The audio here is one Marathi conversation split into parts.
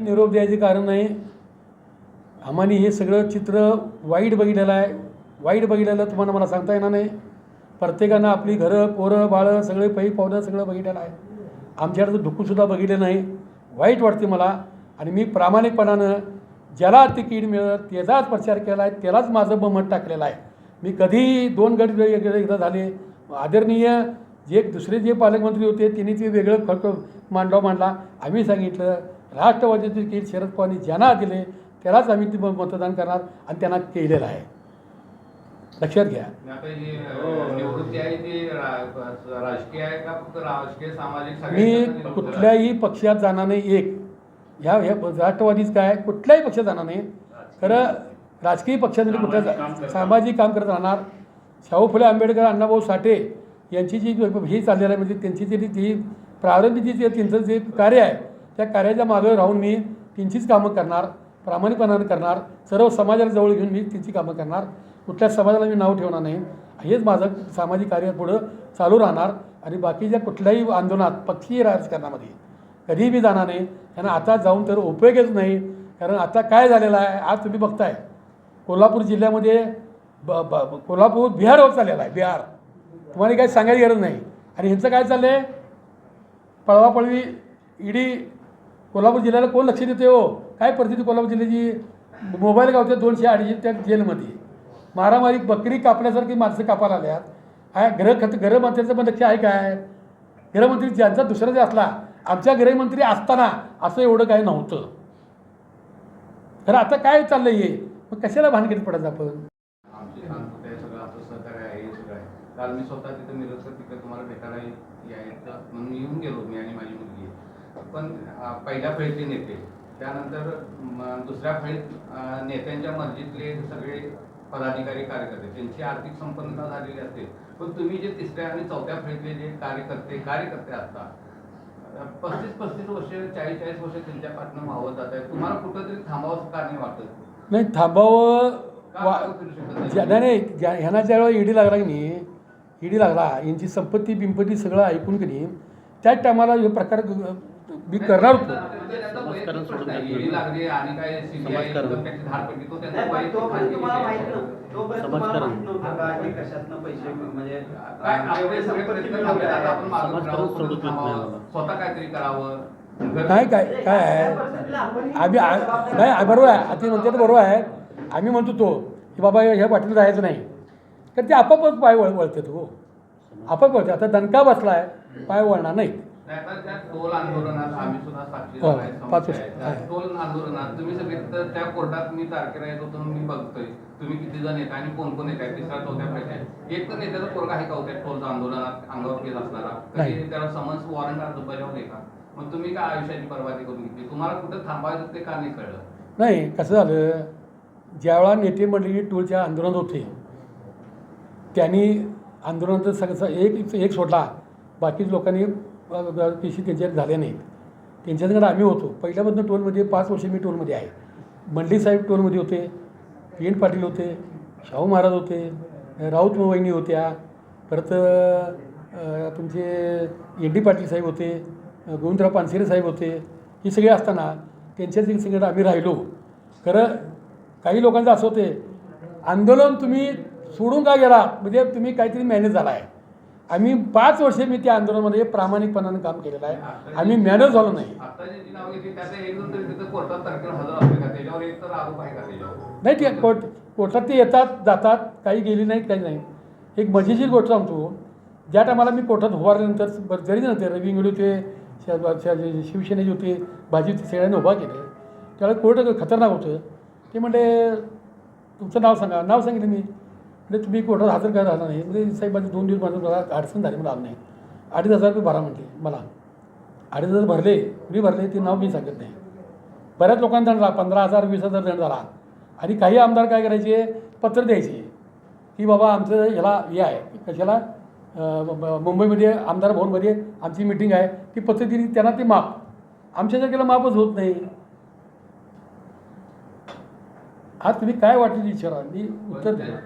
निरोप द्यायचे कारण नाही. आम्हाने हे सगळं चित्र वाईट बघितलेलं आहे. वाईट बघितलेलं तुम्हाला मला सांगता येणार नाही. प्रत्येकानं आपली घरं पोरं बाळं सगळे पै पावलं सगळं बघितलेलं आहे. आमच्याकडे धुकूसुद्धा बघितलं नाही. वाईट वाटते मला. आणि मी प्रामाणिकपणानं ज्याला तिकीट मिळत त्याचाच प्रचार केला आहे त्यालाच माझं बहुमत टाकलेलं आहे. मी कधी दोन गट वेगळे एकदा झाले. आदरणीय जे दुसरे जे पालकमंत्री होते त्यांनी ते वेगळं खर्च मांडवा मांडला. आम्ही सांगितलं राष्ट्रवादीचे तिकीट शरद पवारांनी ज्यांना दिले त्यालाच आम्ही ते मतदान करणार आणि त्यांना केलेलं आहे. लक्षात घ्या. आता ही ती मी कुठल्याही पक्षात जाणार नाही एक. ह्या ह्या राष्ट्रवादीच काय कुठल्याही पक्षात जाणार नाही. खरं राजकीय पक्षामध्ये कुठल्या सामाजिक काम करत राहणार. शाहू फुले आंबेडकर अण्णाभाऊ साठे यांची जी ही चाललेली आहे म्हणजे त्यांची जी जी प्रारंभी जे त्यांचं जे कार्य आहे त्या कार्याच्या मागे राहून मी त्यांचीच कामं करणार प्रामाणिकपणानं करणार सर्व समाजाला जवळ घेऊन मी त्यांची कामं करणार. कुठल्या समाजाला मी नाव ठेवणार नाही. हेच माझं सामाजिक कार्य पुढं चालू राहणार आणि बाकीच्या कुठल्याही आंदोलनात पक्षीय राजकारणामध्ये कधीही मी जाणार नाही. त्यांना आता जाऊन तर उपयोगच नाही. कारण आता काय झालेलं आहे आज तुम्ही बघताय. कोल्हापूर जिल्ह्यामध्ये ब ब ब- कोल्हापूर बिहार होत चाललेला आहे बिहार. तुम्हाला काही सांगायची गरज नाही. आणि ह्यांचं काय चाललं आहे पळवापळवी ईडी कोल्हापूर जिल्ह्याला कोण लक्ष देते हो? काय परिस्थिती कोल्हापूर जिल्ह्याची? मोबाईल गावते दोनशे अडीचशे त्या जेलमध्ये. मारामारी बकरी कापण्यासारखी माणसं कापायला आल्यात. हा गृह खत गृहमंत्र्याचं पण लक्ष आहे काय? गृहमंत्री ज्यांचा दुसरा जे असला आमच्या गृहमंत्री असताना असं एवढं काही नव्हतं. तर आता काय चाललं हे? मग कशाला भानगडीत पडायचं आपण? काल मी स्वतः तिथं मिरजकर तिकडे तुम्हाला भेटायला यायचं म्हणून येऊन गेलो मी आणि माझी मुलगी. पण पहिल्या फळीतले नेते. त्यानंतर दुसऱ्या फळीत नेत्यांच्या मर्जीतले सगळे पदाधिकारी कार्यकर्ते त्यांची आर्थिक संपन्नता झालेली असते. पण तुम्ही जे तिसऱ्या आणि चौथ्या फळीतले जे कार्यकर्ते कार्यकर्ते असतात पस्तीस पस्तीस वर्ष चाळीस चाळीस वर्ष त्यांच्या पाठनं वाहवत जात आहे तुम्हाला कुठंतरी थांबावं का नाही वाटत? नाही थांबावं नाही? ह्यांना ज्यावेळेला ईडी लागला की नाही ईडी लागला यांची संपत्ती बिंपत्ती सगळं ऐकून की नाही त्याच टायमाला हे प्रकार मी करणार होतो. काय तो म्हणजे काय काय काय आहे? आम्ही नाही बरोबर आहे. आता म्हणते तर बरोबर आहे. आम्ही म्हणतो तो की बाबा ह्या पाठीला जायचं नाही. तर ते आपापच पाय वळ वळतात हो. आपाप वळते आता दणका बसला आहे पाय वळणार नाही नाही, आता त्या टोल आंदोलनात आम्ही सुद्धा हो, आहे. टोल आंदोलनात तुम्ही सगळे तर त्या कोर्टात मी तारखेला येत होतो मी बघतोय. तुम्ही किती जण येत आणि कोण कोण येत? आहे तिसऱ्या चौथ्या पैसे एक तर नेत्याचा पोरगा आहे का हो आंदोलनात अंगावर केस असणारा? नाही. कधी त्याला समन्स वॉरंट अर्ज बजावले का? मग तुम्ही काय आयुष्याची बर्बादी करून घेतली? तुम्हाला कुठं थांबायचं ते का नाही कळलं? नाही कसं झालं ज्यावेळा नेते मंडळी टोलच्या आंदोलनात होते त्यांनी आंदोलनाचं सगळं एक एक सोडला. बाकीच लोकांनी पेशी त्यांच्यात झाल्या नाहीत. त्यांच्याकडे आम्ही होतो. पहिल्यापासून टोलमध्ये पाच वर्ष मी टोलमध्ये आहे. मंडली साहेब टोलमध्ये होते पी एन पाटील होते शाहू महाराज होते राऊत वहिनी होत्या परत तुमचे एन डी पाटील साहेब होते गोविंदराव पानसिरे साहेब होते ही सगळे असताना त्यांच्याच सगळं आम्ही राहिलो. खरं काही लोकांचं असं होते आंदोलन तुम्ही सोडून का गेला म्हणजे तुम्ही काहीतरी मॅनेज झाला आहे आम्ही पाच वर्षे मी त्या आंदोलनामध्ये प्रामाणिकपणानं काम केलेलं आहे. आम्ही मॅनेज झालो नाही. आहे नाही ते कोर्ट कोर्टात ते येतात जातात काही गेली नाहीत काही नाही. एक मजेशीर गोष्ट सांगतो. ज्या टायमाला मी कोर्टात उभारल्यानंतर बरं जरी नव्हते रवी इंगडे होते श- शिवसेनेचे होते भाजी होते सगळ्यांनी उभा केले. त्यावेळेला कोर्ट खतरनाक होतं. ते म्हणजे तुमचं नाव सांगा. नाव सांगितलं मी. म्हणजे तुम्ही कोर्टात हजर काय राहणार नाही. म्हणजे साहेब माझे दोन दिवस माझं मला अडचण झाली मला आलं नाही. अडीच हजार रुपये भरा म्हटले मला. अडीच हजार भरले मी भरले ते नाव मी सांगत नाही. बऱ्याच लोकांना दंड झाला पंधरा हजार वीस हजार दंड झाला. आणि काही आमदार काय करायचे? पत्र द्यायचे की बाबा आमचं ह्याला हे आहे कशाला? मुंबईमध्ये आमदार भवनमध्ये आमची मिटिंग आहे ती पत्र दिली त्यांना ते माप आमच्या जागेला मापच होत नाही. आज तुम्ही काय वाटलं विचारा मी उत्तर द्या.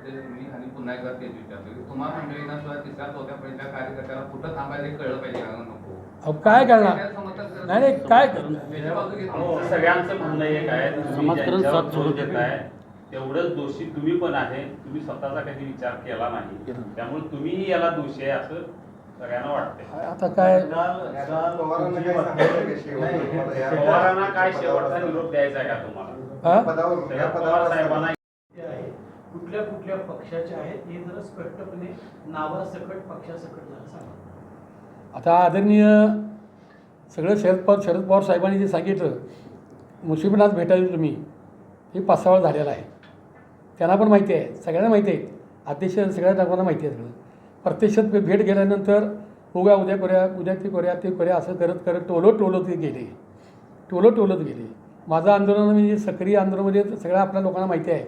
पुन्हा एकदा तेच विचारलं की तुम्हाला मंडळींना सुद्धा तिसऱ्या चौथ्या पहिल्या कार्यकर्त्याला कुठं थांबायचं हे कळलं पाहिजे का? नको. अहो काय करणार? नाही नाही काय हो, सगळ्यांचं म्हणणं एक आहे समाजकारण साथ सोडून दोष देताय तेवढंच दोषी तुम्ही पण आहे तुम्ही स्वतःचा कधी विचार केला नाही. त्यामुळे तुम्ही याला दोषी आहे असं सगळ्यांना वाटतंय. आता काय? पवारांना काय शेवटचा निरोप द्यायचा आहे का तुम्हाला? हा? पदावर या शरद पवार पदावर साहेबांना आहे कुठल्या कुठल्या पक्षाचे आहेत हे जरा स्पष्टपणे नावासकट पक्षासकट जरा सांगा. आता आदरणीय सगळं शरद पवार शरद पवार साहेबांनी जे सांगितलं मुसीबनाथ भेटायला तुम्ही हे पाच सहा वेळा झालेलं आहे. त्यांना पण माहिती आहे सगळ्यांना माहिती आहे अध्यक्ष सगळ्या लोकांना माहिती आहे सगळं. प्रत्यक्षात भेट गेल्यानंतर उगा उद्या करूया उद्या ते करूया ते करूया असं करत करत टोलो टोलत गेले. टोलो टोलत गेले. माझं आंदोलन म्हणजे सक्रिय आंदोलनमध्ये म्हणजे सगळ्या आपल्या लोकांना माहिती आहे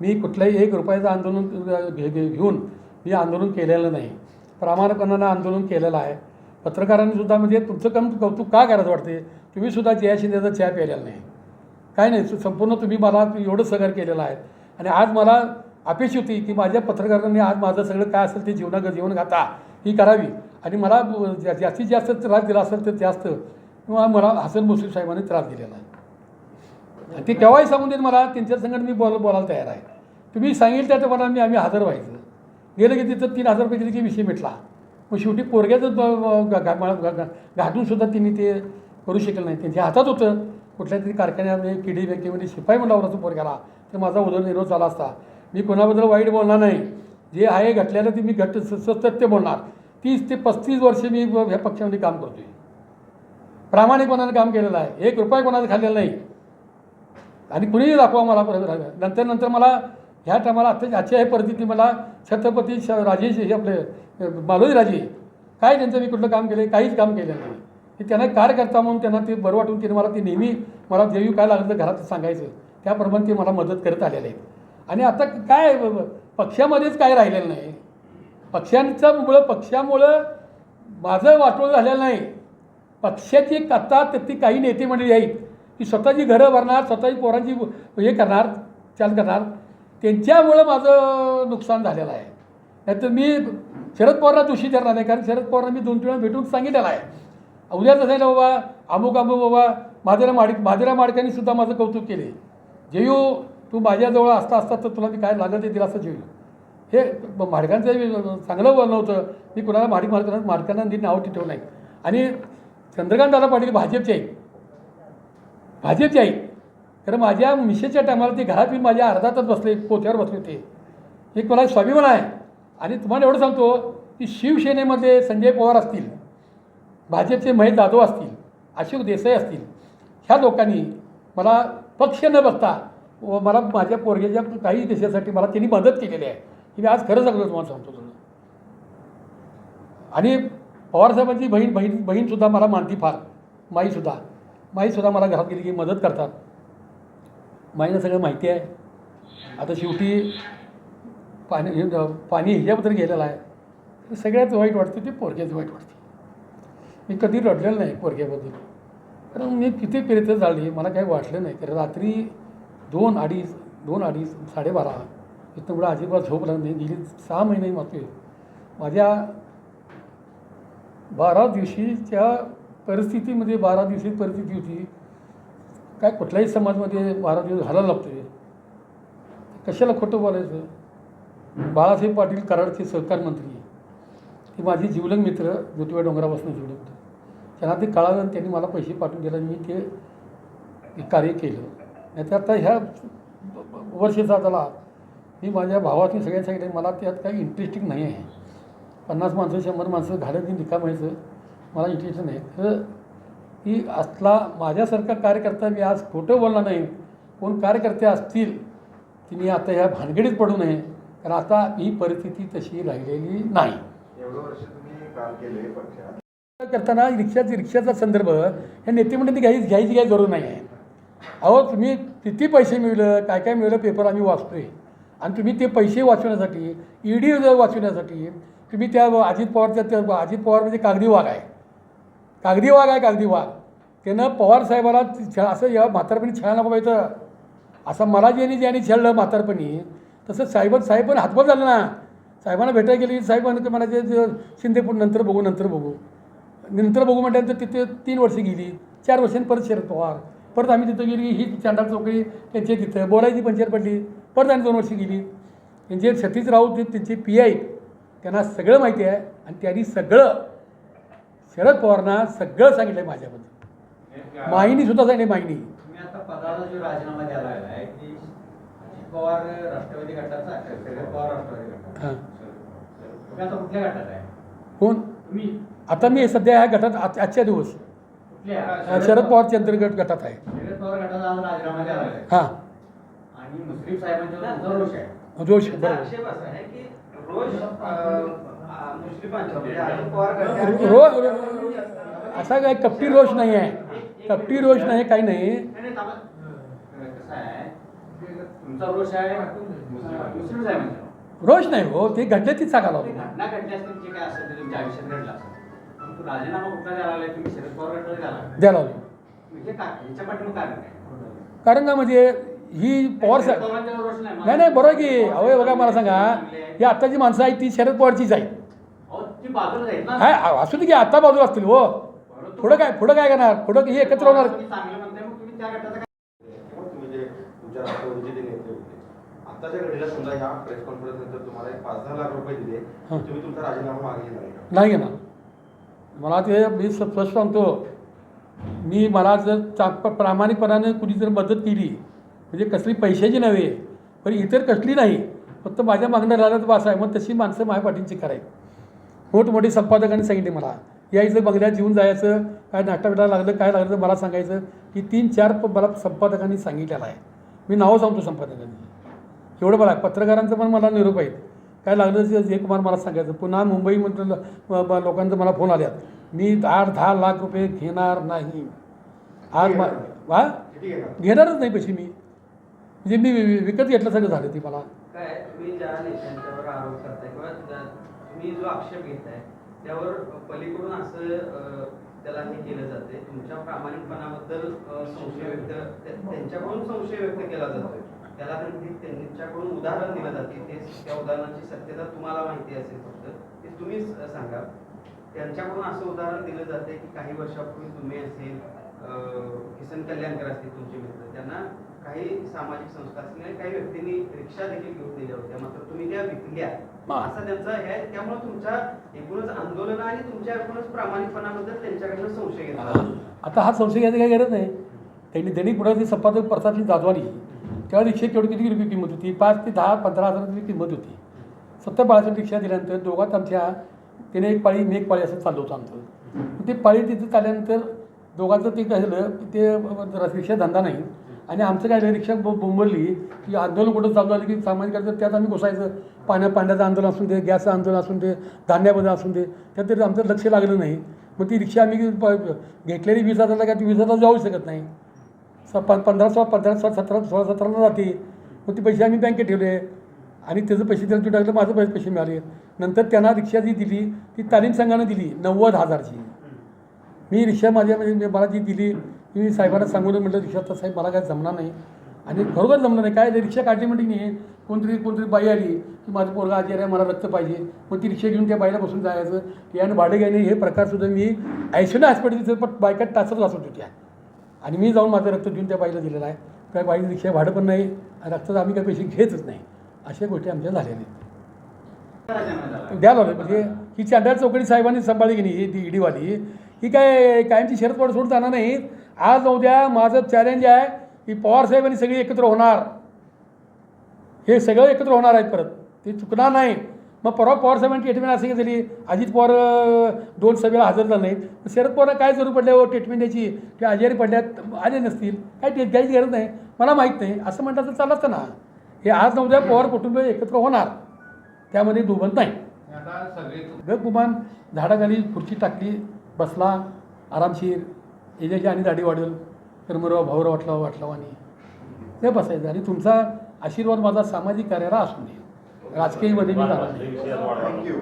मी कुठल्याही एक रुपयाचं आंदोलन घे- घे- घेऊन मी आंदोलन केलेलं नाही. प्रामाणिकपणानं आंदोलन केलेलं आहे. पत्रकारांनीसुद्धा म्हणजे तुमचं काम कौतुक का करायचं वाटते तुम्हीसुद्धा जया शिंदेचा चहा प्यायलेला नाही. काय नाही संपूर्ण तुम्ही मला एवढं सहकार्य केलेलं आहे. आणि आज मला अपेक्षा होती की माझ्या पत्रकारांनी आज माझं सगळं काय असेल ते जीवना घाता. ही करावी. आणि मला जा- जास्तीत जास्त त्रास दिला असेल तर जास्त. किंवा मला हसन मुस्लिम साहेबांनी त्रास दिलेला आहे. आणि ते केव्हाही सांगून देत मला त्यांच्या संगत मी बोल बोलायला तयार आहे. तुम्ही सांगेल त्या मला मी आम्ही हजर व्हायचं. गेलं की तिथं तीन हजार रुपये दिले की विषय मिटला. मग शेवटी पोरग्याचं घाटून सुद्धा तिने ते करू शकलं नाही. त्यांच्या हातात होतं. कुठल्या तरी कारखान्यामध्ये म्हणजे किडी व्यक्तीमध्ये शिपाई म्हणला होता पोरग्याला. तर माझा उदरनिर्वाह झाला असता. मी कोणाबद्दल वाईट बोलणार नाही. जे आहे घटल्यानं ते मी घट स- सत्य बोलणार. तीस ते पस्तीस वर्षे मी ह्या पक्षामध्ये काम करतोय. प्रामाणिकपणानं काम केलेलं आहे. एक रुपया कोणाचा खाल्लेला नाही. आणि कुणीही दाखवा मला परत नंतर नंतर मला ह्या टायमाला आता अशी आहे परिस्थिती. मला छत्रपती श राजेश हे आपले मालोजी राजे काय त्यांचं मी कुठलं काम केलं काहीच काम केलं नाही. हे त्यांना कार्यकर्ता म्हणून त्यांना ते बरं वाटून की मला ते नेहमी मला देवी काय लागलं घरात सांगायचं. त्याप्रमाणे ते मला मदत करत आलेले आहेत. आणि आता काय ब- पक्षामध्येच काय राहिलेलं नाही. पक्षांचं मुळं पक्षामुळं माझं वाटोळ झालेलं नाही. पक्षाची कथा आता ती काही नेते मंडळी आहेत. की स्वतःची घरं भरणार स्वतःची पोरांची हे करणार चाल करणार. त्यांच्यामुळं माझं नुकसान झालेलं आहे. नाहीतर मी शरद पवारला दोषी धरणार नाही कारण शरद पवारला मी दोन तीन वेळा भेटून सांगितलेलं आहे. उद्या तसं आहे ना बाबा अमुक अमुक बाबा महादेरा माडिक महादेरा माडकांनी सुद्धा माझं कौतुक केले जेयू तू माझ्याजवळ असता असता तर तुला मी काय लागलं ते दिलं असं जेयू. हे माडकांचं चांगलं बोलणं होतं मी कुणाला माडिक माडकांना माडकांना नीट नाव ठेवलं नाही. आणि चंद्रकांत दादा पाटील भाजपचे आहेत. भाजपची आई. कारण माझ्या मिशेच्या टायमाला ते घरात येऊन माझ्या अर्धातच बसले पोथ्यावर बसले होते. एक मला स्वाभिमान आहे. आणि तुम्हाला एवढं सांगतो की शिवसेनेमध्ये संजय पवार असतील भाजपचे महेश जाधव असतील अशोक देसाई असतील ह्या लोकांनी मला पक्ष न बघता व मला माझ्या पोरग्याच्या काही देशासाठी मला त्यांनी मदत केलेली आहे. की मी आज खरं सांगतो तुम्हाला सांगतो. तुला आणि पवारसाहेबांची बहीण बहीण बहीणसुद्धा मला मानती फार माईसुद्धा माईसुद्धा मला घरात गेली की मदत करतात. माईनं सगळं माहिती आहे. आता शेवटी पाणी हे- पाणी ह्याच्याबद्दल गेलेलं आहे. तर सगळ्यात वाईट वाटते ते पोरग्याच वाईट वाटते. मी कधी रडलेलं नाही पोरग्याबद्दल. कारण मी किती प्रेरित झाली मला काही वाटलं नाही. कारण रात्री दोन अडीच दोन अडीच साडेबारा इथं मला अजिबात झोप लागली नाही. गेली सहा महिने मात्र माझ्या बारा दिवशीच्या परिस्थितीमध्ये म्हणजे बारा दिवसाची परिस्थिती होती. काय कुठल्याही समाजमध्ये बारा दिवस घालायला लागतोय. कशाला खोटं बोलायचं? बाळासाहेब पाटील कराडचे सहकार मंत्री. ते माझे जीवलग मित्र ज्योतिबा डोंगरापासून जीवलग होते. त्यांना ते कळालं आणि त्यांनी मला पैसे पाठवून दिले आणि मी ते कार्य केलं. नाही तर आता ह्या वर्षाचा झाला मी माझ्या भावातून सगळ्यांसाठी सांगितलं मला त्यात काही इंटरेस्टिंग नाही आहे. पन्नास माणसं शंभर माणसं घालत नाही निकाम व्हायचं. मला नाही. तर की असला माझ्यासारखा कार्यकर्ता मी आज खोटं बोलणार नाही कोण कार्यकर्ते असतील की मी आता ह्या भानगडीत पडू नये. कारण आता ही परिस्थिती तशी राहिलेली नाही. करताना रिक्षाचा रिक्षाचा संदर्भ ह्या नेतेमंडळी घ्यायची घ्यायची काही जरूर नाही आहे. अहो तुम्ही किती पैसे मिळलं काय काय मिळलं पेपर आम्ही वाचतोय. आणि तुम्ही ते पैसे वाचवण्यासाठी ई डी वाचवण्यासाठी तुम्ही त्या अजित पवारच्या त्या अजित पवार म्हणजे कागदी वाघ आहे. कागदी वाघ आहे कागदी वाघ. त्यानं पवारसाहेबाला साहेबाला असं या म्हातारपणी छळायला पाहिजे असं मला ज्यांनी ज्यांनी छळलं म्हातारपणी तसं साहेब साहेब पण हातभर झालं ना. साहेबांना भेटायला गेली साहेब ते म्हणायचे जे शिंदे पण नंतर बघू नंतर बघू. नंतर बघू म्हटल्यानंतर तिथे तीन वर्षे गेली चार वर्षांनी परत शरद पवार. परत आम्ही तिथं गेली ही चांडाळ चौकडी त्यांच्या तिथं. बोलायची पंचायत पडली परत आणि दोन वर्ष गेली. त्यांचे सतीश राऊत जे त्यांचे पी आय त्यांना सगळं माहिती आहे आणि त्यांनी सगळं शरद पवारांना सगळं सांगितलं आहे माझ्याबद्दल माहिनी सुद्धा सांगितली माहिनी तुम्ही आता पदाचा जो राजीनामा द्यायला आहे की अजित पवार राष्ट्रवादी गटाचा आहे, शरद पवार राष्ट्रवादी गटाचा हां. तुम्ही आता कुठल्या गटात आहे? कोण? तुम्ही. आता मी सध्या ह्या गटात आज- आजच्या दिवस. शरद पवारच्या अंतर्गत गटात आहे. पवार हां. आणि मुश्रीफ साहेबांच्या तुमचा रोष आहे. जोश बरोबर. रोज म्हणजे रो रो- असा काय कपटी रोष नाही आहे. कपटी रोष नाही काही नाही. तुमचा रोष नाही हो ते घडले तीच सांगायला द्यायला म्हणजे कारण का म्हणजे ही पवार साहेब नाही नाही बरोबर की हे बघा मला सांगा. ही आत्ताची माणसं आहेत ती शरद पवारचीच आहे काय असू दे की आता बाजूला असतील हो. पुढं काय पुढं काय करणार? पुढं ही एकत्र होणार. तुम्ही चांगलं म्हणताय मग तुम्ही त्या गटाचा काय तुम्ही जे तुमच्या राष्ट्रवादीचे जे नेते होते आताच्या घडीला समजा ह्या प्रेस कॉन्फरन्स नंतर तुम्हाला एक पाच दहा लाख रुपये दिले. तुम्ही तुमचा राजीनामा मागे घेणार आहे का? नाही घेणार. मला ते मी स- स्पष्ट सांगतो. मी मला जर चा प्रामाणिकपणाने कुणी जर मदत केली म्हणजे कसली पैशाची नव्हे पण इतर कसली नाही फक्त माझ्या मागणं राहिलं तर बस आहे मग तशी माणसं माझ्या पाठींची करायची मोठमोठे संपादकांनी सांगितले मला. या इथं बंगल्यात येऊन जायचं काय नाटक लागलं काय लागलं मला सांगायचं की तीन चार प- मला संपादकांनी सांगितलेलं आहे. मी नावं सांगतो संपादकांनी एवढं मला पत्रकारांचं पण मला निरोप आहेत. काय लागलं जे कुमार मला सांगायचं. पुन्हा मुंबईमधलं ल- लोकांचं मला फोन आल्यात. मी आठ दहा लाख रुपये घेणार नाही. आज मा वा घेणारच नाही पैसे मी. म्हणजे मी विकत घेतल्यासारखं झालं ती मला काय तुम्ही ज्या नेत्यांच्यावर आरोप करताय किंवा ज्या- तुम्ही जो आक्षेप घेताय त्यावर पलीकडून असं त्याला हे केलं जाते तुमच्या प्रामाणिकपणाबद्दल संशय व्यक्त त्यांच्याकडून संशय व्यक्त केला जातोय. त्याला म्हणजे त्यांच्याकडून उदाहरण दिलं जाते ते त्या उदाहरणाची सत्यता तुम्हाला माहिती असेल फक्त ते तुम्हीच सांगा त्यांच्याकडून असं उदाहरण दिलं जाते की काही वर्षापूर्वी तुम्ही असेल अं, किसन कल्याणकर असतील तुमचे मित्र. त्यांना काही सामाजिक संस्था असतील काही व्यक्तींनी रिक्षा देखील घेऊन दिल्या होत्या. मात्र तुम्ही त्या विकल्या. हा. असा त्यांचा हे आहे. त्यामुळे तुमच्या एकूणच आंदोलन आणि तुमच्या एकूणच प्रामाणिकपणाबद्दल त्यांच्याकडनं संशय घेतला. आता हा संशय घ्यायची काही गरज नाही. त्यांनी दैनिक पुढाची संपादक प्रसादची जाधवानी तेव्हा रिक्षा केवढी किती रुपये किंमत होती? पाच ते दहा पंधरा हजार रुपये किंमत होती. सत्तर बाळाची रिक्षा दिल्यानंतर दोघात आमच्या त्याने एक पाळी मी एक पाळी असं चाललं होतं आमचं. ते पाळी तिथं चालल्यानंतर दोघांचं ते काय झालं की ते रिक्षा धंदा नाही. आणि आमचं काय झालं रिक्षा ब- बोंबरली की आंदोलन कुठं चालू झालं की सामाजिक करायचं त्यात आम्ही घुसायचं. पाण्या पाण्याचं आंदोलन असून दे गॅसचं आंदोलन असून दे धान्याबद्दल असून दे. त्यात तरी आमचं लक्ष लागलं नाही. मग ती रिक्षा आम्ही प- घेतलेली वीस हजारला काय ती वीस हजार जाऊ शकत नाही. स प पंधरा सोळा पंधरा सोळा सतरा सोळा सतराला जाते. मग ते पैसे आम्ही बँकेत ठेवले. आणि त्याचं पैसे त्याला टाकलं माझं पैसे पैसे मिळाले. नंतर त्यांना रिक्षा जी दिली ती तालीम संघानं दिली नव्वद हजारची. मी रिक्षा माझ्या म्हणजे मला जी दिली. मी साहेबांना सांगून म्हटलं रिक्षा तर साहेब मला काय जमणार नाही. आणि खरोखर जमलं नाही. काय रिक्षा काढली म्हणजे नाही? कोणतरी कोणतरी बाई आली की माझं पोरगा आजी आहे मला रक्त पाहिजे. मग ती रिक्षा घेऊन त्या बाईला बसून जायचं. की आणि भाडे घेणे हे प्रकारसुद्धा मी आयसोना हॉस्पिटलचं पण बायकात टाचत वाचत होत्या. आणि मी जाऊन माझं रक्त घेऊन त्या बाईला दिलेलं आहे. काय बाईचं रिक्षा भाडं पण नाही. आणि रक्ताचं आम्ही काही पैसे घेतच नाही. अशा गोष्टी आमच्या झाल्या नाहीत द्या लागलं द्यायला म्हणजे ही चांडार चौकडी साहेबांनी सांभाळली की नाही ही ती ईडीवाली ही काय कायमची शरद पवार सोडून जाणार नाही आज उद्या माझं चॅलेंज आहे की पवार साहेबांनी सगळी एकत्र होणार. हे सगळं एकत्र होणार आहेत परत. ते चुकणार नाही. मग परवा पवार साहेबांची ट्रीटमेंट अशी काय झाली अजित पवार दोन सभेला हजर झाले. शरद पवार काय जरूर पडल्या हो ट्रीटमेंट द्यायची? ते आजारी पडल्यात आले नसतील. काय ते घ्यायची गरज नाही. मला माहीत नाही. असं म्हटलं तर चाललं असतं ना. हे आज न उद्या पवार कुटुंब एकत्र होणार. त्यामध्ये दुबंत नाही. गुमान झाडाखाली खुर्ची टाकली बसला आरामशीर. याच्याची आणि दाढी वाढेल. कर्मराव भाऊराव वाटला वाटला आणि ते बसायचं. आणि तुमचा आशीर्वाद माझा सामाजिक कार्याला असू दे. राजकीयमध्ये मी जाणार नाही. थँक्यू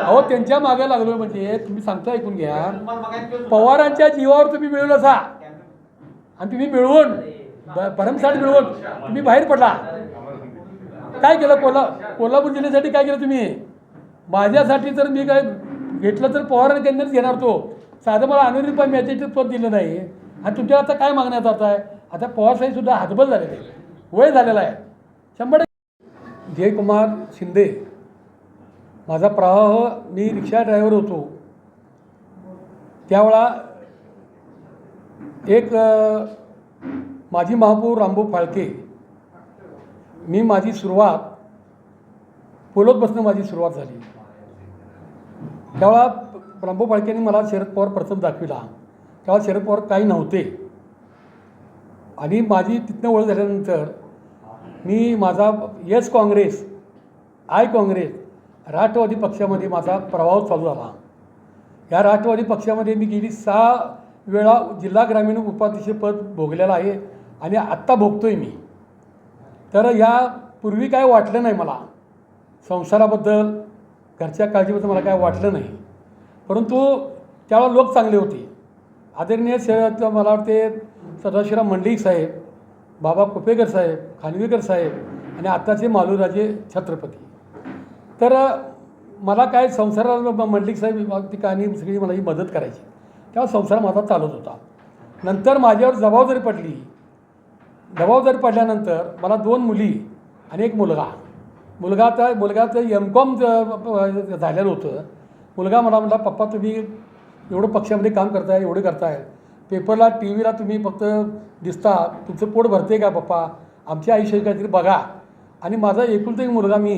अहो त्यांच्या मागे लागलो म्हणजे तुम्ही सांगता ऐकून घ्या. पवारांच्या जीवावर तुम्ही मिळवलं असा. आणि तुम्ही मिळवून भरमसाठ मिळवून तुम्ही बाहेर पडला. काय केलं? कोल्हा कोल्हापूर जिल्ह्यासाठी काय केलं तुम्ही? माझ्यासाठी तर मी काय घेतलं तर पवार केंद्रात घेणार तो. साधं मला अनिल रुपये मॅचेचं पद दिलं नाही. आणि तुमच्या आता काय मागण्यात आता आहे? आता पवारसाहेब सुद्धा हातबल झालेले. वय झालेला आहे. शंभर टक्के. जयकुमार शिंदे. माझा प्रवाह मी रिक्षा ड्रायव्हर होतो. त्यावेळा एक माझी माजी महापौर रामभाऊ फाळके. मी माझी सुरुवात पोलोतपासून माझी सुरुवात झाली. त्यावेळा रामभाऊ फाळकेने मला शरद पवार प्रथम दाखविला. तेव्हा शरद पवार काही नव्हते. आणि माझी तिथनं ओळख झाल्यानंतर मी माझा यस काँग्रेस आय काँग्रेस राष्ट्रवादी पक्षामध्ये माझा प्रभाव चालू झाला. या राष्ट्रवादी पक्षामध्ये मी गेली सहा वेळा जिल्हा ग्रामीण उपाध्यक्षपद भोगलेलं आहे आणि आत्ता भोगतोय मी. तर या पूर्वी काय वाटलं नाही मला. संसाराबद्दल घरच्या काळजीबद्दल मला काय वाटलं नाही. परंतु त्यावेळेला लोक चांगले होते. आदरणीय शहरात मला वाटते सदाशिवराव मंडलिक साहेब बाबा कुपेकर साहेब खानविलकर साहेब आणि आत्ताचे मालूराजे छत्रपती. तर मला काय संसाराला मंडलिक साहेब ती कहाणी सगळी मला ही मदत करायची. तेव्हा संसार माझा चालत होता. नंतर माझ्यावर जबाबदारी पडली जबाबदारी पडल्यानंतर मला दोन मुली आणि एक मुलगा. मुलगा तर मुलगा तर एम कॉम झालेलं होतं. मुलगा मला म्हटला पप्पा तुम्ही एवढं पक्षामध्ये काम करताय एवढं करताय. पेपरला टी व्हीला तुम्ही फक्त दिसता तुमचं पोट भरते का पप्पा? आमच्या आयुष्यात काहीतरी बघा. आणि माझा एकुलता एक मुलगा मी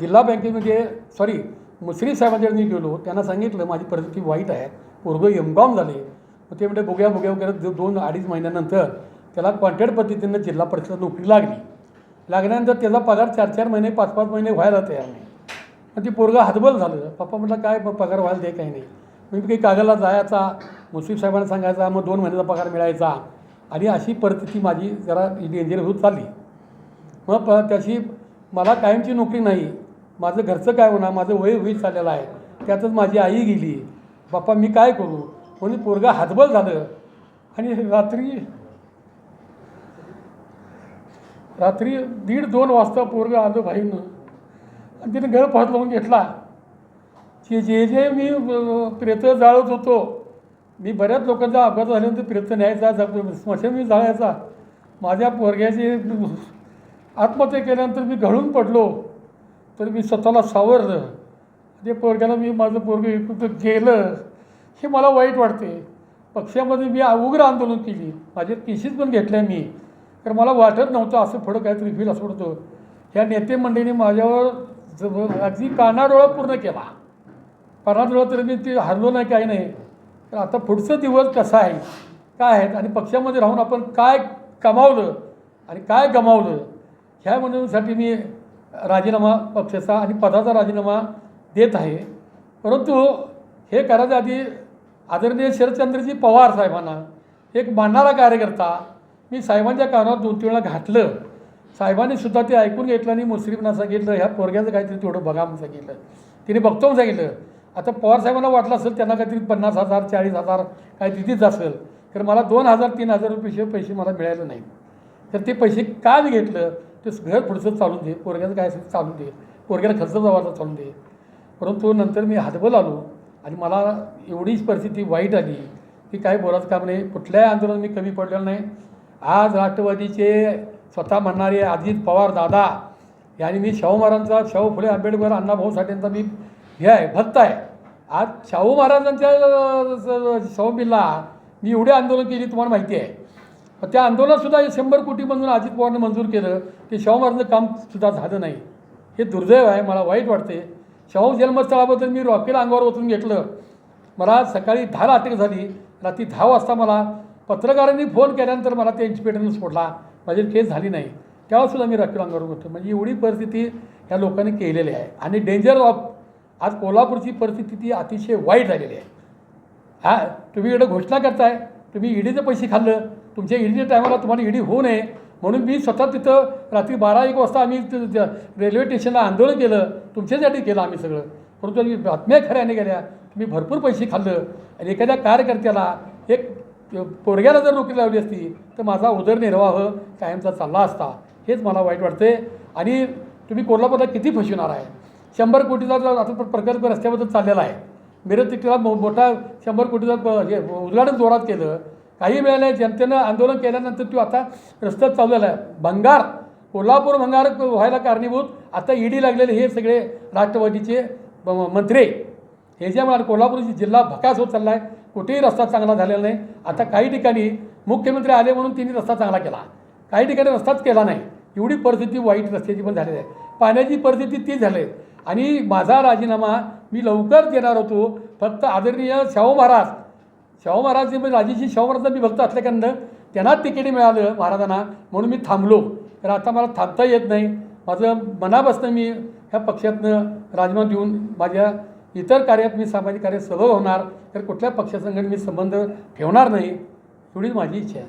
जिल्हा बँकेमध्ये सॉरी मुसरी साहेबांकडे मी गेलो. त्यांना सांगितलं माझी परिस्थिती वाईट आहे. पोरगं एमकॉम झाले. मग ते म्हणजे बुग्या बुग्या वगैरे दोन अडीच महिन्यानंतर त्याला कॉन्ट्रॅक्ट पद्धतीनं जिल्हा परिषद नोकरी लागली. लागल्यानंतर त्याचा पगार चार चार महिने पाच पाच महिने व्हायला तयार नाही. मग ती पोरगं हातबल झालं. पप्पा म्हटलं काय पगार व्हायला दे काही नाही. मी काही कागदला जायचा मुश्रीफ साहेबांना सांगायचा मग दोन महिन्याचा पगार मिळायचा. आणि अशी परिस्थिती माझी जरा डेंजर होत चालली. मग प त्याची मला कायमची नोकरी नाही. माझं घरचं काय होणार? माझं वय होईल चाललेलं आहे. त्यातच माझी आई गेली. बाप्पा मी काय करू? म्हणून पोरगा हातबल झालं. आणि रात्री रात्री दीड दोन वाजता पोरगा आलं भाईनं आणि तिने गळफात लावून घेतला. की जे जे मी प्रेत जाळत होतो मी बऱ्याच लोकांचा अपघात झाल्यानंतर प्रेत न्यायचा स्मशान मी जाळायचा. माझ्या पोरग्याचे आत्महत्या केल्यानंतर मी घळून पडलो तर मी स्वतःला सावरलं. ते पोरग्याला मी माझं पोरगं इकडं गेलं हे मला वाईट वाटते. पक्षामध्ये मी उग्र आंदोलन केली. माझे केसेस पण घेतल्या मी. कारण मला वाटत नव्हतं असं थोडं काहीतरी फील असं होतं. ह्या नेते मंडळीने माझ्यावर ज- अगदी कानाडोळा पूर्ण केला. पराभव तरी मी ते हरलो नाही काही नाही. तर आता पुढचं दिवस कसा आहे? काय आहेत आणि पक्षामध्ये राहून आपण काय कमावलं आणि काय गमावलं? ह्या म्हणण्यासाठी मी राजीनामा पक्षाचा आणि पदाचा राजीनामा देत आहे. परंतु हे करायच्या आधी आदरणीय शरदचंद्रजी पवार साहेबांना एक मानणारा कार्यकर्ता मी साहेबांच्या कानावर दोन तीन वेळा घातलं. साहेबांनी सुद्धा ते ऐकून घेतलं आणि मुस्लिमना सांगितलं ह्या पोरग्याचं काहीतरी तेवढं बघा म्हणून सांगितलं. तिने बघतो म्हणून सांगितलं. आता पवार साहेबांना वाटलं असेल त्यांना काहीतरी पन्नास हजार चाळीस हजार काय तिथेच असेल. तर मला दोन हजार तीन हजार रुपये पैसे मला मिळाले नाही तर ते पैसे का घेतलं? ते घर पुढचं चालून दे. पोरग्याचं काय असेल चालून दे. पोरग्याला खर्च जवळचा चालून दे. परंतु नंतर मी हातबल आलो आणि मला एवढीच परिस्थिती वाईट आली की काय बोलायचं काम नाही. कुठल्याही आंदोलन मी कमी पडलेलं नाही. आज राष्ट्रवादीचे स्वतः म्हणणारे अजित पवार दादा यांनी मी शाहू महाराजांचा शाहू फुले आंबेडकर अण्णाभाऊ साठेंचा मी हे आहे भक्त आहे. आज शाहू महाराजांच्या शाहू बिल्ला मी एवढे आंदोलन केली तुम्हाला माहिती आहे. त्या आंदोलनातसुद्धा हे शंभर कोटीमधून अजित पवारने मंजूर केलं ते शाहू महाराजांचं कामसुद्धा झालं नाही. हे दुर्दैव आहे मला वाईट वाटते शाहू जन्मस्थळाबद्दल मी रॉकेल अंगावर ओतून घेतलं. मला सकाळी दहाला अटक झाली रात्री दहा वाजता मला पत्रकारांनी फोन केल्यानंतर मला त्या इन्स्पेक्टरनं सोडला. माझी केस झाली नाही. तेव्हासुद्धा मी रॉकेल अंगावर होतो म्हणजे एवढी परिस्थिती ह्या लोकांनी केलेली आहे. आणि डेंजर ऑफ आज कोल्हापूरची परिस्थिती ती अतिशय वाईट झालेली आहे. हा तुम्ही इकडं घोषणा करताय तुम्ही ईडीचे पैसे खाल्लं तुमच्या ईडीच्या टायमाला तुम्हाला ईडी होऊ नये. म्हणून मी स्वतः तिथं रात्री बारा एक वाजता आम्ही रेल्वे स्टेशनला आंदोलन केलं तुमच्यासाठी केलं आम्ही सगळं. परंतु आम्ही बातम्या खऱ्याने गेल्या तुम्ही भरपूर पैसे खाल्लं आणि एखाद्या कार्यकर्त्याला एक पोरग्याला जर नोकरी लावली असती तर माझा उदरनिर्वाह कायमचा चालला असता. हेच मला वाईट वाटते आणि तुम्ही कोल्हापूरला किती फसवणार आहे? शंभर कोटीचा जो आता प्रकल्प रस्त्याबद्दल चाललेला आहे. मिरज तिथला मो मोठा शंभर कोटीचा हे उद्घाटन जोरात केलं. काही वेळेला जनतेनं आंदोलन केल्यानंतर तो आता रस्त्यात चाललेला आहे. भंगार कोल्हापूर भंगार व्हायला कारणीभूत. आता ईडी लागलेले हे सगळे राष्ट्रवादीचे ब- मंत्री. ह्याच्यामुळे कोल्हापूर जिल्हा भकास होत चालला आहे कुठेही रस्ता चांगला झालेला नाही. आता काही ठिकाणी मुख्यमंत्री आले म्हणून त्यांनी रस्ता चांगला केला. काही ठिकाणी रस्ताच केला नाही. एवढी परिस्थिती वाईट रस्त्याची पण झालेली आहे. पाण्याची परिस्थिती ती झाली आहे. आणि माझा राजीनामा मी लवकर देणार होतो. फक्त आदरणीय शाहू महाराज शाहू महाराज म्हणजे राजेशी शाहू महाराजांना मी भक्त असल्याकडनं त्यांना तिकीट मिळालं महाराजांना म्हणून मी थांबलो. तर आता मला थांबता येत नाही. माझं मनापासून मी ह्या पक्षातनं राजीनामा देऊन माझ्या इतर कार्यात मी सामाजिक कार्यात सहभाग होणार तर कुठल्या पक्षासंगत मी संबंध ठेवणार नाही एवढीच माझी इच्छा आहे.